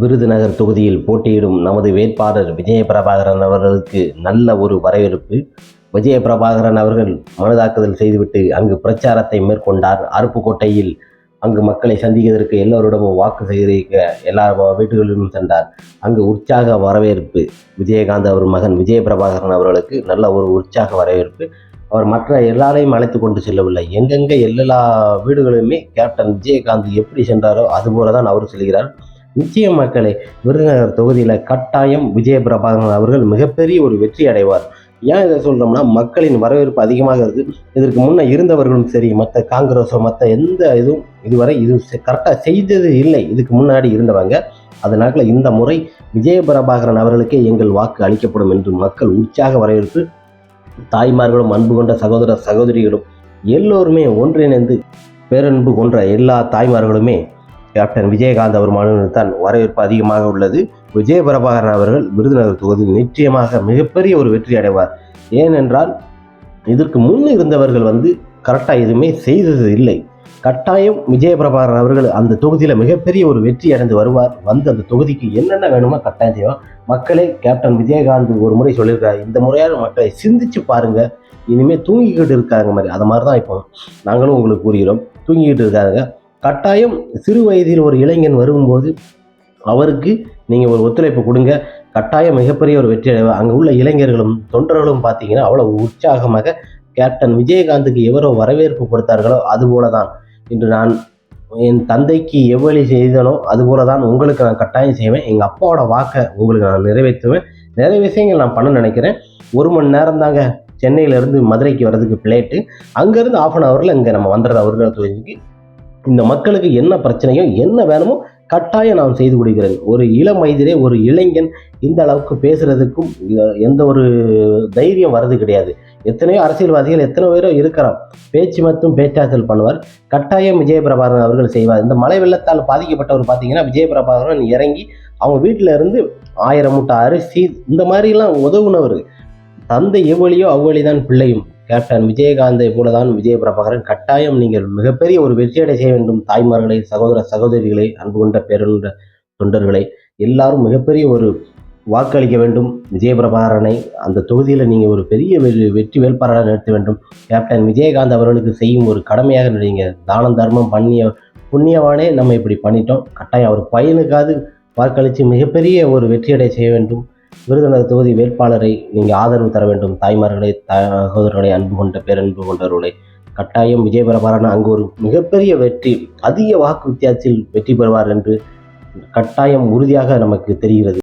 விருதுநகர் தொகுதியில் போட்டியிடும் நமது வேட்பாளர் விஜயபிரபாகரன் அவர்களுக்கு நல்ல ஒரு வரவேற்பு. விஜயபிரபாகரன் அவர்கள் மனதாக்குதல் செய்துவிட்டு அங்கு பிரச்சாரத்தை மேற்கொண்டார். அருப்புக்கோட்டையில் அங்கு மக்களை சந்திப்பதற்கு எல்லோரிடமும் வாக்கு சேகரிக்க எல்லா வீட்டுகளிலும் சென்றார். அங்கு உற்சாக வரவேற்பு. விஜயகாந்த் அவர் மகன் விஜயபிரபாகரன் அவர்களுக்கு நல்ல ஒரு உற்சாக வரவேற்பு. அவர் மற்ற எல்லாரையும் அழைத்து கொண்டு செல்லவில்லை. எங்கெங்கே எல்லா வீடுகளுமே கேப்டன் விஜயகாந்த் எப்படி சென்றாரோ அதுபோல தான் அவர் செல்கிறார். நிச்சயம் மக்களே விருதுநகர் தொகுதியில் கட்டாயம் விஜயபிரபாகரன் அவர்கள் மிகப்பெரிய ஒரு வெற்றி அடைவார். ஏன் இதை சொல்கிறோம்னா மக்களின் வரவேற்பு அதிகமாக இருக்குது இதற்கு முன்னே இருந்தவர்களும் சரி மற்ற காங்கிரஸோ மற்ற எந்த இதுவும் இதுவரை இது கரெக்டாக செய்தது இல்லை. இதுக்கு முன்னாடி இருந்தவங்க. அதனால இந்த முறை விஜய பிரபாகரன் அவர்களுக்கே எங்கள் வாக்கு அளிக்கப்படும் என்று மக்கள் உற்சாக வரவேற்பு தாய்மார்களும் அன்பு கொண்ட சகோதர சகோதரிகளும் எல்லோருமே ஒன்றிணைந்து பேரன்பு கொன்ற எல்லா தாய்மார்களுமே கேப்டன் விஜயகாந்த் அவர் மனுவில் தான் வரவேற்பு அதிகமாக உள்ளது. விஜய பிரபாகரன் அவர்கள் விருதுநகர் தொகுதியில் நிச்சயமாக மிகப்பெரிய ஒரு வெற்றி அடைவார். ஏனென்றால் இதற்கு முன் இருந்தவர்கள் வந்து கரெக்டாக எதுவுமே செய்தது இல்லை. கட்டாயம் விஜய பிரபாகரன் அவர்கள் அந்த தொகுதியில் மிகப்பெரிய ஒரு வெற்றி அடைந்து வருவார். வந்து அந்த தொகுதிக்கு என்னென்ன வேணுமோ கட்டாயம் செய்வார். மக்களே கேப்டன் விஜயகாந்த் ஒரு முறை சொல்லியிருக்காரு. இந்த முறையான மக்களை சிந்திச்சு பாருங்க. இனிமேல் தூங்கிக்கிட்டு இருக்காங்க மாதிரி. அது மாதிரி தான் இப்போ நாங்களும் உங்களுக்கு கூறுகிறோம். தூங்கிக்கிட்டு இருக்காங்க. கட்டாயம் சிறு வயதில் ஒரு இளைஞன் வரும்போது அவருக்கு நீங்கள் ஒரு ஒத்துழைப்பு கொடுங்க. கட்டாயம் மிகப்பெரிய ஒரு வெற்றி அடைவார் அங்கே உள்ள இளைஞர்களும் தொண்டர்களும் பார்த்தீங்கன்னா அவ்வளோ உற்சாகமாக கேப்டன் விஜயகாந்துக்கு எவரோ வரவேற்பு கொடுத்தார்களோ அதுபோல தான் இன்று நான் என் தந்தைக்கு எவ்வளி செய்தனோ அதுபோல தான் உங்களுக்கு நான் கட்டாயம் செய்வேன். எங்கள் அப்பாவோட வாக்கை உங்களுக்கு நான் நிறைவேற்றுவேன். நிறைய விஷயங்கள் நான் பண்ண நினைக்கிறேன். ஒரு மணி நேரம் தாங்க சென்னையிலேருந்து மதுரைக்கு வர்றதுக்கு பிளேட்டு அங்கேருந்து ஆஃப் அன் ஹவரில் இங்கே நம்ம வந்துடுறது அவர்கள் தொழிலுக்கு இந்த மக்களுக்கு என்ன பிரச்சனையோ என்ன வேணுமோ கட்டாயம் நான் செய்து கொடுக்கிறேன் ஒரு இளம் வயதிலே ஒரு இளைஞன் இந்த அளவுக்கு பேசுறதுக்கும் எந்த ஒரு தைரியம் வர்றது கிடையாது. எத்தனையோ அரசியல்வாதிகள் எத்தனை பேரோ இருக்கிறோம் பேச்சு மட்டும் பேச்சாற்றல் பண்ணுவார். கட்டாயம் விஜயபிரபாகரன் அவர்கள் செய்வார். இந்த மழை வெள்ளத்தால் பாதிக்கப்பட்டவர் பார்த்தீங்கன்னா விஜயபிரபாகரன் இறங்கி அவங்க வீட்டில் இருந்து ஆயிரம் மூட்டை அரிசி இந்த மாதிரிலாம் உதவுனவர். தந்தை எவ்வளியோ அவ்வளிதான் பிள்ளையும். கேப்டன் விஜயகாந்தை போல தான் விஜய பிரபாகரன் கட்டாயம் நீங்கள் மிகப்பெரிய ஒரு வெற்றியடை செய்ய வேண்டும். தாய்மார்களை சகோதர சகோதரிகளை அன்பு கொண்ட பேருண்ட தொண்டர்களை எல்லாரும் மிகப்பெரிய ஒரு வாக்களிக்க வேண்டும். விஜய பிரபாகரனை அந்த தொகுதியில் நீங்கள் ஒரு பெரிய வெற்றி வேட்பாளராக நிறுத்த வேண்டும். கேப்டன் விஜயகாந்த் அவர்களுக்கு செய்யும் ஒரு கடமையாக நீங்கள் தானம் தர்மம் பண்ணிய புண்ணியவானே நம்ம இப்படி பண்ணிட்டோம். கட்டாயம் அவர் பையனுக்காவது வாக்களித்து மிகப்பெரிய ஒரு வெற்றியடை செய்ய வேண்டும். விருதுநகர் தொகுதி வேட்பாளரை நீங்கள் ஆதரவு தர வேண்டும். தாய்மார்களை சகோதரர்களை அன்பு கொண்ட பேரன்பு கொண்டவர்களை கட்டாயம் விஜய் பிரபாகரன் அங்கு ஒரு மிகப்பெரிய வெற்றி அதிக வாக்கு வித்தியாசத்தில் வெற்றி பெறுவார் என்று கட்டாயம் உறுதியாக நமக்கு தெரிகிறது.